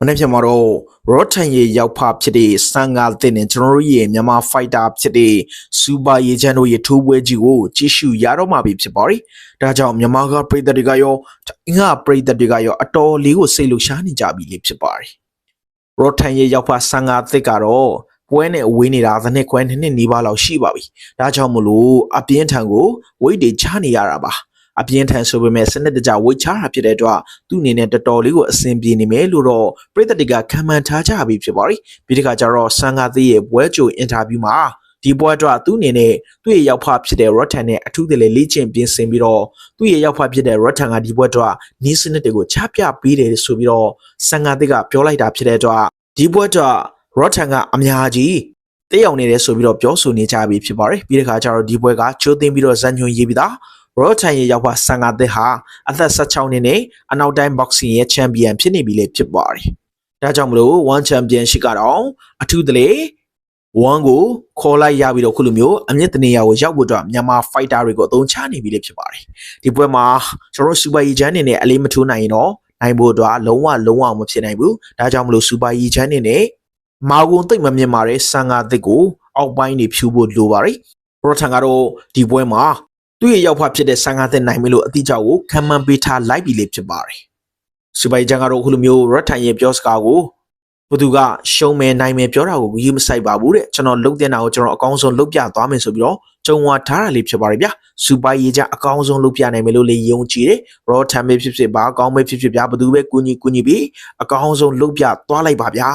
မနေ့ပြန်မှာတော့ရော့ထန်ရဲ့ရောက်ဖဖြစ်တဲ့စံငါတဲ့နဲ့ကျွန်တော်တို့ရဲ့မြန်မာဖိုက်တာဖြစ်တဲ့စူပါရေချန်တို့ရဲ့ထိုးပွဲကြီးကိုကြည့်ရှုရတော့မှာဖြစ်ပါတယ်။ဒါကြောင့်မြန်မာကပြည်သက်တွေကရောအင်္ဂါပြည်သက်တွေကရောအတော်လေးကိုစိတ်လှရှားနေကြပြီလေဖြစ်ပါတယ်။ရော့ထန်ရဲ့ရောက်ဖစံငါတဲ့ကတော့ပွဲနဲ့ဝေးနေတာသနှစ်ခွဲနှစ်နှစ်နီးပါးလောက်ရှိပါပြီ။ဒါကြောင့်မလို့အပြင်းထန်ကိုဝိတ်တွေချနေရတာပါ။ အပြင်းထန်ဆိုပေမဲ့စနစ်တကျဝိတ်ချတာဖြစ်တဲ့အတွက်သူ့အနေနဲ့တော်တော်လေးကိုအဆင်ပြေနေမယ်လို့တော့ပြည်သက်တွေကခံမှန်းထားကြပြီဖြစ်ပါတယ်။ပြီးတခါကျတော့ဆန်ကာသေးရဲ့ပွဲကြိုအင်တာဗျူးမှာဒီပွဲအတွက်သူ့အနေနဲ့သူ့ရဲ့ရောက်ဖဖြစ်တဲ့ Rotten နဲ့အထူးတလေလေ့ကျင့်ပြင်ဆင်ပြီးတော့သူ့ရဲ့ရောက်ဖဖြစ်တဲ့ Rotten ကဒီပွဲအတွက်နီးစနစ်တွေကိုချပြပေးတယ်ဆိုပြီးတော့ဆန်ကာသေးကပြောလိုက်တာဖြစ်တဲ့အတွက်ဒီပွဲအတွက် Rotten ကအများကြီးတက်ရောက်နေတယ်ဆိုပြီးတော့ပြောဆိုနေကြပြီဖြစ်ပါတယ်ပြီးတခါကျတော့ဒီပွဲကချိုးသိမ်းပြီးတော့ဇန်ညွန်ရေးပြီးသား ရော့ထိုင်ရဲ့ရောက်ပါဆန်ကာသစ်ဟာအသက်16နှစ်နဲ့အနောက်တိုင်း boxing ရဲ့ချန်ပီယံဖြစ်နေပြီလေဖြစ်ပါတယ်။ဒါကြောင့်မလို့ one championship ကတော့အထူးတလေ1ကိုခေါ်လိုက်ရပြီးတော့ခုလိုမျိုးအမြင့်တနေရာကိုရောက်ဖို့အတွက်မြန်မာ fighter တွေကိုအသုံးချနေပြီလေဖြစ်ပါတယ်။ဒီပွဲမှာကျွန်တော်တို့ super ရီချန်နေနဲ့အလေးမထိုးနိုင်ရင်တော့နိုင်ဖို့အတွက်လုံးဝလုံးဝမဖြစ်နိုင်ဘူး။ဒါကြောင့်မလို့ super ရီချန်နေနဲ့မာဂုံသိမ့်မမြင်ပါတဲ့ဆန်ကာသစ်ကိုအောက်ပိုင်းနေဖြူဖို့လိုပါတယ်။ပရိုထန်ကတော့ဒီပွဲမှာ သူ့ရဲ့ရောက်ဖဖြစ်တဲ့ဆန်ကားတဲ့နိုင်မယ်လို့အတိအကျကိုခံမှန်းပေးထားလိုက်ပြီလေဖြစ်ပါတယ်။စူပိုင်ဂျန်ကတော့အခုလိုမျိုးရတ်ထိုင်ရဲ့ပြောစကားကိုဘသူကရှုံးမယ်နိုင်မယ်ပြောတာကိုယူမဆိုင်ပါဘူးတဲ့ကျွန်တော်လုတ်တဲ့နာကိုကျွန်တော်အကောင်းဆုံးလုတ်ပြသွားမယ်ဆိုပြီးတော့ကြုံဝါထားတာလေးဖြစ်ပါတယ်ဗျာစူပိုင်ရေးကြအကောင်းဆုံးလုတ်ပြနိုင်မယ်လို့လေယုံကြည်တယ်ရောထမ်ပဲဖြစ်ဖြစ်ဘာအကောင်းပဲဖြစ်ဖြစ်ဗျာဘသူပဲကူညီကူညီပြီးအကောင်းဆုံးလုတ်ပြသွားလိုက်ပါဗျာ